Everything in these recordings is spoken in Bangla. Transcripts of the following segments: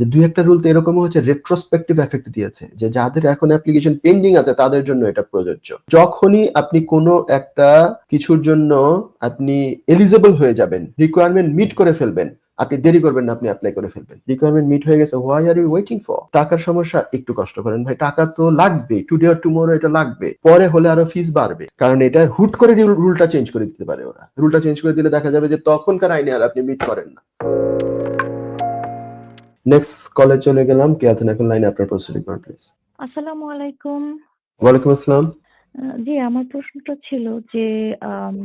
যে দুই একটা রুল তো এরকম হচ্ছে রেট্রোস্পেক্টিভ এফেক্ট দিয়েছে, যে যাদের এখন অ্যাপ্লিকেশন পেন্ডিং আছে তাদের জন্য এটা প্রযোজ্য। যখনই আপনি কোনো একটা কিছুর জন্য আপনি এলিজেবল হয়ে যাবেন রিকোয়ারমেন্ট মিট করে ফেলবেন, আপনি দেরি করবেন না, আপনি অ্যাপ্লাই করে ফেলবেন। রিকোয়ারমেন্ট মিট হয়ে গেছে why are you waiting for টাকার সমস্যা, একটু কষ্ট করেন ভাই, টাকা তো লাগবে টুডে আর টুমোরো এটা লাগবে, পরে হলে আরও ফিস বাড়বে। কারণ এটা হুট করে রুলটা চেঞ্জ করে দিতে পারে ওরা। রুলটা চেঞ্জ করে দিলে দেখা যাবে যে তখনকার আইনে আর আপনি মিট করেন না। নেক্সট কলে চলে গেলাম। কে আছেন এখন? লাইনে আপনার প্রস্তুতি করুন প্লিজ আসসালামু আলাইকুম। ওয়ালাইকুম আসসালাম। জি আমার প্রশ্নটা ছিল যে আম,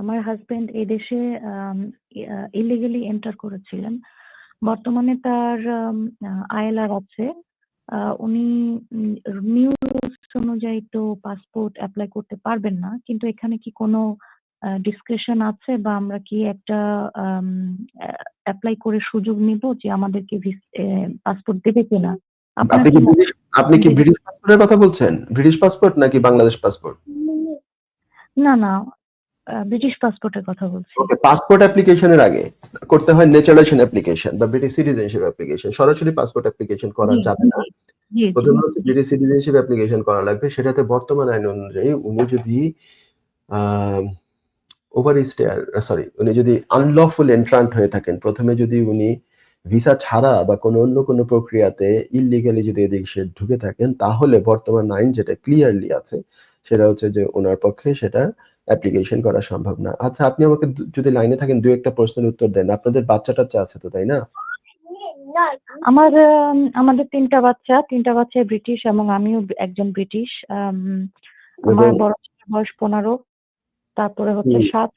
আমার হাজবেন্ড এই দেশে ইলিগালি এন্টার করেছিলেন। বর্তমানে তার আইএলআর আছে। উনি নিউ রুলস অনুযায়ী তো পাসপোর্ট অ্যাপ্লাই করতে পারবেন না। কিন্তু এখানে কি কোনো ডিসক্রিপশন আছে? বা আমরা কি একটা অ্যাপ্লাই করে সুযোগ নিব যে আমাদেরকে পাসপোর্ট দেবে কিনা। আপনি কি ব্রিটিশ আপনি কি ব্রিটিশ পাসপোর্টের কথা বলছেন? ব্রিটিশ পাসপোর্ট নাকি বাংলাদেশ পাসপোর্ট না না ব্রিটিশ পাসপোর্টের কথা বলছি। ওকে পাসপোর্ট অ্যাপ্লিকেশনের আগে করতে হয় ন্যাচারালাইজেশন অ্যাপ্লিকেশন বা ব্রিটিশ সিটিজেনশিপ অ্যাপ্লিকেশন সরাসরি পাসপোর্ট অ্যাপ্লিকেশন করা যাবে না। প্রথমে ব্রিটিশ সিটিজেনশিপ অ্যাপ্লিকেশন করা লাগবে। সেটাতে বর্তমান আইন অনুযায়ী উনি যদি ওভার স্টেয়ার সরি উনি যদি আনলফুল এন্ট্রান্ট হয়ে থাকেন প্রথমে যদি উনি ভিসা ছাড়া বা কোনো অন্য কোনো প্রক্রিয়াতে ইলিগালি যদি এদিকে ঢুকে থাকেন তাহলে বর্তমান আইন যেটা ক্লিয়ারলি আছে সেটা হচ্ছে যে ওনার পক্ষে সেটা অ্যাপ্লিকেশন করা সম্ভব না। আচ্ছা আপনি আমাকে যদি লাইনে থাকেন দু একটা প্রশ্নের উত্তর দেন। আপনাদের বাচ্চা টাচ্চা আছে তো তাই না? আমার আমাদের তিনটা বাচ্চা তিনটা বাচ্চা ব্রিটিশ এবং আমিও একজন ব্রিটিশ আমার বড় বয়স পনেরো। তারপরে হচ্ছে হুম। সাত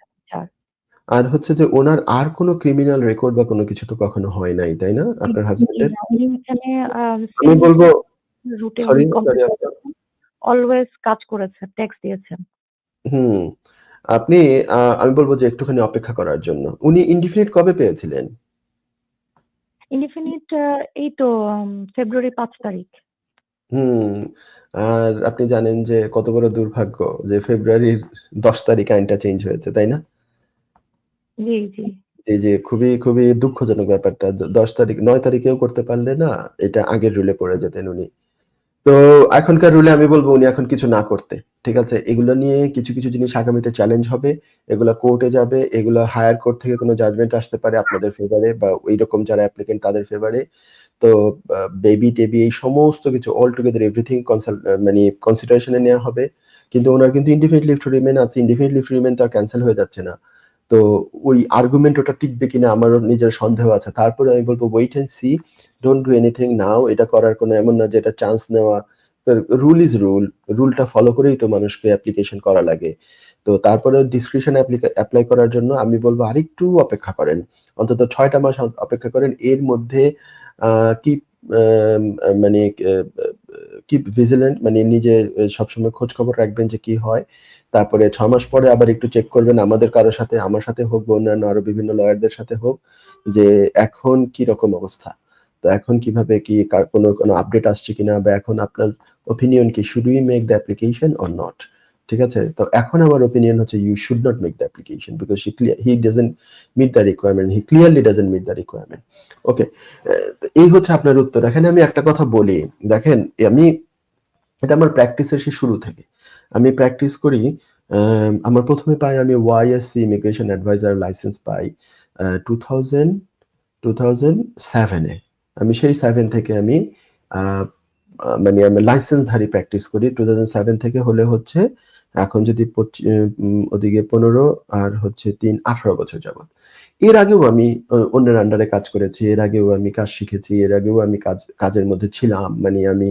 আর হচ্ছে যে ওনার আর কোনো ক্রিমিনাল রেকর্ড বা কোনো কিছু তো কখনো হয় নাই তাই না? আপনার হাজবেন্ডের উনি এখানে আমি বলব রুটে সরি সরি আপনার অলওয়েজ কাজ করেছে ট্যাক্স দিয়েছেন। হুম আপনি আমি বলব যে একটুখানি অপেক্ষা করার জন্য। উনি ইনডিফিনিট কবে পেয়েছিলেন? ইনডিফিনিট এই তো ফেব্রুয়ারি পাঁচ তারিখ। হুম আর আপনি জানেন যে কত বড় দুর্ভাগ্য যে ফেব্রুয়ারির দশ তারিখ আইনটা চেঞ্জ হয়েছে তাই না? জি জি। এই যে খুবই খুবই দুঃখজনক ব্যাপারটা দশ তারিখ নয় তারিখেও করতে পারলে না এটা আগের রুলে পড়ে যেতেন উনি। তো এখনকার রুলে আমি বলব উনি এখন কিছু না করতে, ঠিক আছে? এগুলো নিয়ে কিছু কিছু জিনিস আগামীতে চ্যালেঞ্জ হবে, এগুলো কোর্টে যাবে, এগুলো হায়ার কোর্ট থেকে কোনো জাজমেন্ট আসতে পারে আপনাদের ফেভারে বা ওই রকম যারা অ্যাপ্লিকেন্ট তাদের ফেভারে তো বেবি টেবি এই সমস্ত কিছু অল টুগেদার এভরিথিং কনসাল্ট মানে কনসিডারেশনে নেওয়া হবে। কিন্তু ওনার কিন্তু ইনডিফিনিট লিভ রিমেন আছে ইনডিফিনিট লিভ রিমেন তো আর ক্যান্সেল হয়ে যাচ্ছে না। তো ওই আর্গুমেন্ট ওটা টিকবে কিনা আমারও নিজের সন্দেহ আছে। তারপরে আমি বলব wait and see don't do anything now এটা করার কোনো এমন না যে এটা চান্স নেওয়া। রুল ইজ রুল রুলটা ফলো করেই তো মানুষকে অ্যাপ্লিকেশন করা লাগে। তো তারপরে ডিসক্রিপশন অ্যাপ্লাই করার জন্য আমি বলব আরেকটু অপেক্ষা করেন। অন্তত ছয়টা মাস অপেক্ষা করেন, এর মধ্যে কি মানে কি ভিজিলেন্ট মানে নিজে সবসময় খোঁজ খবর রাখবেন যে কি হয়। তারপরে ছ মাস পরে আবার একটু চেক করবেন আমাদের কারোর সাথে, আমার সাথে হোক বা অন্যান্য আরও বিভিন্ন লয়ারদের সাথে হোক, যে এখন কি রকম অবস্থা? তো এখন কীভাবে কি কোনো কোনো আপডেট আসছে কিনা বা এখন আপনার ওপিনিয়ন কি? Should we make the application or not ঠিক আছে? তো এখন আমার ওপিনিয়ন হচ্ছে you should not make the application because he he doesn't meet the requirement he clearly doesn't meet the requirement okay এই হচ্ছে আপনার উত্তর। এখানে আমি একটা কথা বলি। দেখেন, আমি, এটা আমার প্র্যাকটিসের সে শুরু থেকে। আমি প্র্যাকটিস করি আমার প্রথমে পাই আমি ওয়াইএসসি ইমিগ্রেশন অ্যাডভাইজার লাইসেন্স পাই টু থাউজেন্ড টু থাউজেন্ড সেভেনে আমি সেই সেভেন থেকে আমি মানে আমি লাইসেন্সধারী প্র্যাকটিস করি। টু থাউজেন্ড সেভেন থেকে হলে হচ্ছে, এখন যদি ওদিকে পনেরো আর হচ্ছে তিন, আঠারো বছর যাবত এর আগেও আমি অন্যের আন্ডারে কাজ করেছি। এর আগেও আমি কাজ শিখেছি। এর আগেও আমি কাজ, কাজের মধ্যে ছিলাম। মানে আমি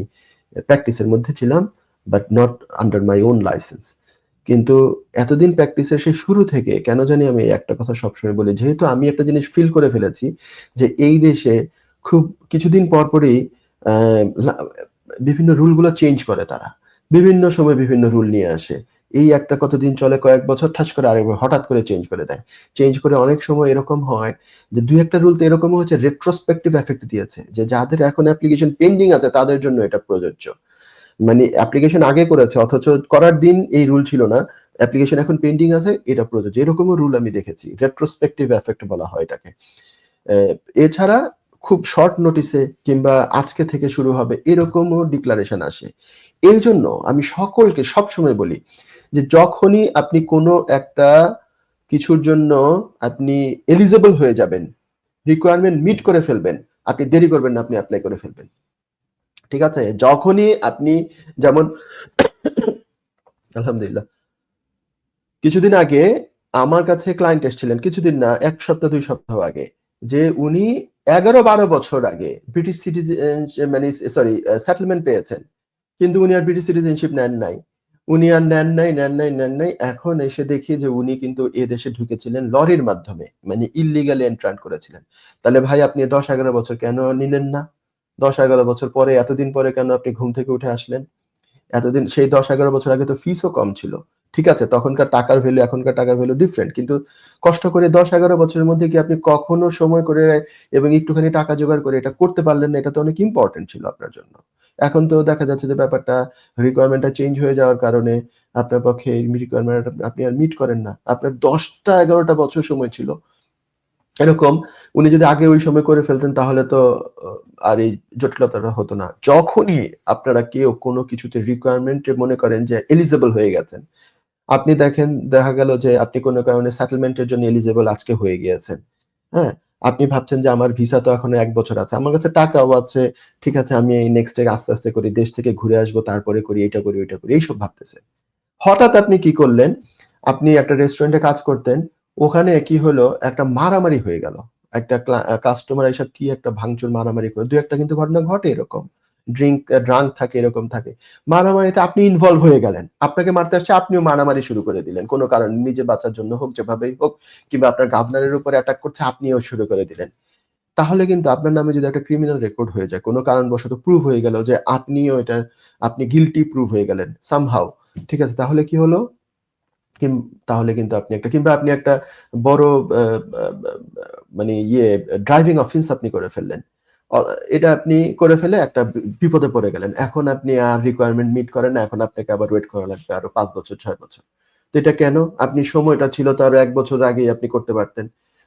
প্র্যাকটিসের মধ্যে ছিলাম। But not under my own licence কিন্তু এতদিন প্র্যাকটিসের সেই শুরু থেকে কেন জানি আমি একটা কথা সবসময় বলি, যেহেতু আমি একটা জিনিস ফিল করে ফেলেছি যে এই দেশে খুব কিছুদিন পর পরই বিভিন্ন রুলগুলো চেঞ্জ করে তারা। বিভিন্ন সময় বিভিন্ন রুল নিয়ে আসে। এই একটা কতদিন চলে কয়েক বছর ঠাস করে আরেকবার হঠাৎ করে চেঞ্জ করে দেয়। চেঞ্জ করে অনেক সময় এরকম হয় যে দুই একটা রুল তো এরকম হচ্ছে রেট্রোস্পেক্টিভ এফেক্ট দিয়েছে যে যাদের এখন অ্যাপ্লিকেশন পেন্ডিং আছে তাদের জন্য এটা প্রযোজ্য। মানে অ্যাপ্লিকেশন আগে করেছে, অথচ করার দিন এই রুল ছিল না। অ্যাপ্লিকেশন এখন পেন্ডিং আছে, এটা প্রযোজ্য। এরকমও রুল আমি দেখেছি রেট্রোস্পেক্টিভ এফেক্ট বলা হয় এটাকে। এছাড়া খুব শর্ট নোটিসে কিংবা আজকে থেকে শুরু হবে, এরকমও ডিক্লারেশন আসে। এই জন্য আমি সকলকে সবসময় বলি যে যখনই আপনি কোনো একটা কিছুর জন্য আপনি এলিজেবল হয়ে যাবেন রিকোয়ারমেন্ট মিট করে ফেলবেন, আপনি দেরি করবেন না, আপনি অ্যাপ্লাই করে ফেলবেন। ঠিক আছে? যখনই আপনি যেমন আলহামদুলিল্লাহ। কিছুদিন আগে আমার কাছে ক্লায়েন্ট এসেছিলেন, কিছুদিন না, এক সপ্তাহ, দুই সপ্তাহ আগে। যে উনি এগারো, বারো বছর আগে ব্রিটিশ সিটিজেন মানে সরি সেটেলমেন্ট পেয়েছেন। কিন্তু উনি আর ব্রিটিশ সিটিজেনশিপ নেন নাই। উনি আর নেন নাই নেন নাই নেন নাই। এখন এসে দেখি যে উনি কিন্তু এ দেশে ঢুকেছিলেন লরির মাধ্যমে মানে ইলিগালি এন্ট্রান্ট করেছিলেন। তাহলে ভাই, আপনি দশ, এগারো বছর কেন নিলেন না? দশ এগারো বছর পরে, এতদিন পরে কেন আপনি ঘুম থেকে উঠে আসলেন? এতদিন, সেই দশ এগারো বছর আগে তো ফিসও কম ছিল। ঠিক আছে, তখনকার টাকার ভ্যালু এখনকার টাকার ভ্যালু ডিফারেন্ট কিন্তু কষ্ট করে দশ এগারো বছরের মধ্যে কি আপনি কখনো সময় করে এবং একটুখানি টাকা জোগাড় করে এটা করতে পারলেন না? এটা তো অনেক ইম্পর্টেন্ট ছিল আপনার জন্য। এখন তো দেখা যাচ্ছে যে ব্যাপারটা রিকোয়ারমেন্টটা চেঞ্জ হয়ে যাওয়ার কারণে আপনার পক্ষে রিকোয়ারমেন্ট আপনি আর মিট করেন না। আপনার দশটা এগারোটা বছর সময় ছিল। এরকম উনি যদি আগে ওই সময় করে ফেলতেন তাহলে তো আর এই জটিলতাটা হতো না। যখনই আপনারা কেউ কোনো কিছুতে রিকোয়ারমেন্টে মনে করেন যে এলিজেবল হয়ে গেছেন, আপনি দেখেন, দেখা গেল যে আপনি কোনো কারণে সেটেলমেন্টের জন্য এলিজেবল আজকে হয়ে গিয়েছেন। হ্যাঁ আপনি ভাবছেন যে আমার ভিসা তো এখনও এক বছর আছে, আমার কাছে টাকাও আছে, ঠিক আছে, আমি এই নেক্সট আস্তে আস্তে করি, দেশ থেকে ঘুরে আসব, তারপরে করি, এটা করি, ওইটা করি, এইসব ভাবতেছে হঠাৎ আপনি কি করলেন? আপনি একটা রেস্টুরেন্টে কাজ করতেন ওখানে কি হলো? একটা মারামারি হয়ে গেল। একটা কাস্টমার এসব কি একটা ভাঙচুর, মারামারি করে দু একটা কিন্তু ঘটনা ঘটে এরকম। ড্রিঙ্ক ড্রাঙ্ক থাকে, এরকম থাকে। মারামারিতে আপনি ইনভলভ হয়ে গেলেন। আপনাকে মারতে আসছে, আপনিও মারামারি শুরু করে দিলেন। কোনো কারণ, নিজে বাঁচার জন্য হোক, যেভাবেই হোক, কিংবা আপনার গাভনারের উপরে অ্যাটাক করছে, আপনিও শুরু করে দিলেন। তাহলে কিন্তু আপনার নামে যদি একটা ক্রিমিনাল রেকর্ড হয়ে যায়, কোনো কারণবশত প্রুভ হয়ে গেল যে আপনিও এটা, আপনি গিলটি প্রুভ হয়ে গেলেন সামহাও ঠিক আছে, তাহলে কি হলো? তাহলে কিন্তু আপনি একটা, কিংবা আপনি একটা বড় মানে ইয়ে ড্রাইভিং অফেন্স আপনি করে ফেললেন। এটা আপনি করে ফেলে একটা বিপদে পড়ে গেলেন। এখন আপনি আর রিকোয়ারমেন্ট মিট করেন না, এখন আপনাকে আবার ওয়েট করা লাগবে আরও পাঁচ বছর, ছয় বছর। তো এটা কেন? আপনি সময়টা ছিল তো আরও এক বছর আগেই আপনি করতে পারতেন।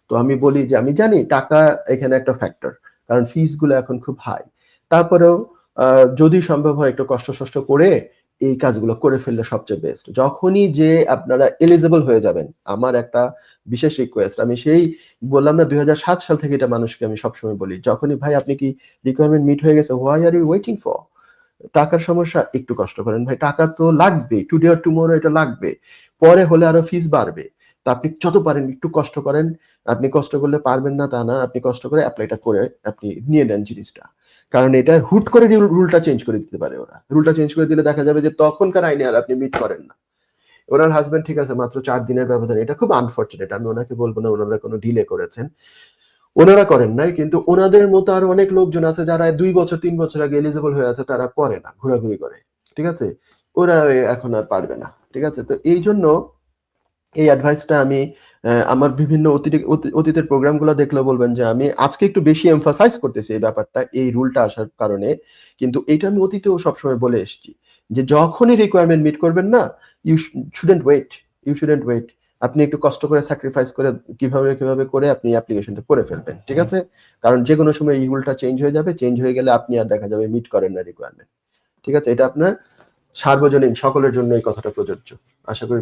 তো আমি বলি যে, আমি জানি টাকা এখানে একটা ফ্যাক্টর কারণ ফিসগুলো এখন খুব হাই তারপরেও যদি সম্ভব হয় একটু কষ্ট সষ্ট করে এই কাজগুলো করে ফেললে সবচেয়ে বেস্ট যখনই যে আপনারা এলিজেবল হয়ে যাবেন, আমার একটা বিশেষ রিকোয়েস্ট আমি সেই বললাম না দুই হাজার সাত সাল থেকে এটা মানুষকে আমি সবসময় বলি, যখনই, ভাই, আপনি কি রিকোয়ারমেন্ট মিট হয়ে গেছে? Why are you waiting for টাকার সমস্যা, একটু কষ্ট করেন, ভাই, টাকা তো লাগবে টুডে আর টুমোরো এটা লাগবে, পরে হলে আরও ফিস বাড়বে। তা আপনি যত পারেন, একটু কষ্ট করেন, আপনি কষ্ট করলে পারবেন না তা না, আপনি কষ্ট করে অ্যাপ্লাইটা করে আপনি নিয়ে নেন জিনিসটা। কারণ এটা হুট করে রুলটা চেঞ্জ করে দিতে পারে ওরা। রুলটা চেঞ্জ করে দিলে দেখা যাবে যে তখনকার আইনে আর আপনি মিট করেন না। ওনার হাজবেন্ড ঠিক আছে, মাত্র চার দিনের ব্যবধান, এটা খুব আনফর্চুনেট আমি ওনাকে বলব না, ওনারা কোনো ডিলে করেছেন। ওনারা করেন নাই, কিন্তু ওনাদের মতো আর অনেক লোকজন আছে যারা দুই বছর, তিন বছর আগে এলিজিবল হয়ে আছে, তারা করে না, ঘোরাঘুরি করে। ঠিক আছে? ওরা এখন আর পারবে না। ঠিক আছে? তো এই জন্য এই অ্যাডভাইসটা আমি আমার বিভিন্ন অতীত- অতী- অতীতের প্রোগ্রামগুলো দেখলেও বলবেন যে আমি আজকে একটু বেশি এমফাসাইজ করতেছি এই ব্যাপারটা, এই রুলটা আসার কারণে। কিন্তু এটা আমি অতীতেও সবসময় বলে এসেছি যে যখনই রিকোয়ারমেন্ট মিট করবেন না you shouldn't wait you shouldn't wait আপনি একটু কষ্ট করে স্যাক্রিফাইস করে কীভাবে কীভাবে করে আপনি অ্যাপ্লিকেশনটা করে ফেলবেন, ঠিক আছে? কারণ যে কোনো সময় এই রুলটা চেঞ্জ হয়ে যাবে চেঞ্জ হয়ে গেলে আপনি আর দেখা যাবে মিট করেন না রিকোয়ারমেন্ট ঠিক আছে? এটা আপনার সার্বজনীন, সকলের জন্য এই কথাটা প্রযোজ্য। আশা করি